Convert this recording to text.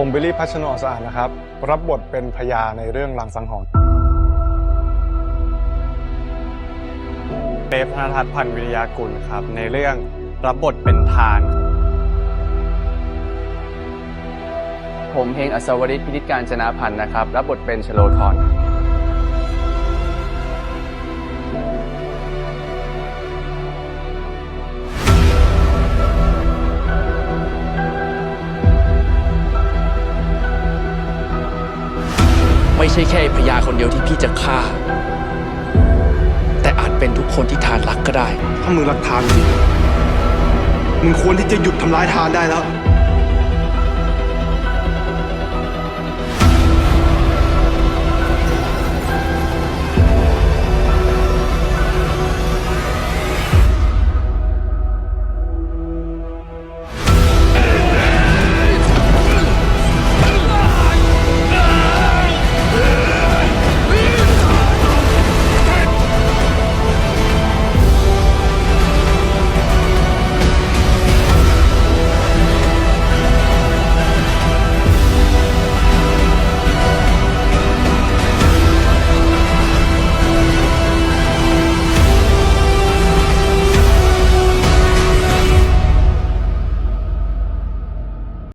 ผมบิลลี่พัชโนอสะอาดนะครับ รับบทเป็นพญาในเรื่องลังสังหรณ์เบฟธนทัศน์พันธ์วิริยากุลครับ ในเรื่องรับบทเป็นทาน ผมเฮงอัศวริศพินิจการจนาพันธ์นะครับ รับบทเป็นชโลธร ไม่ใช่แค่พญาคนเดียวที่พี่จะฆ่า แต่อาจเป็นทุกคนที่ทานรักก็ได้ ถ้ามึงรักทานจริงมึงควรที่จะหยุดทำร้ายทานได้แล้ว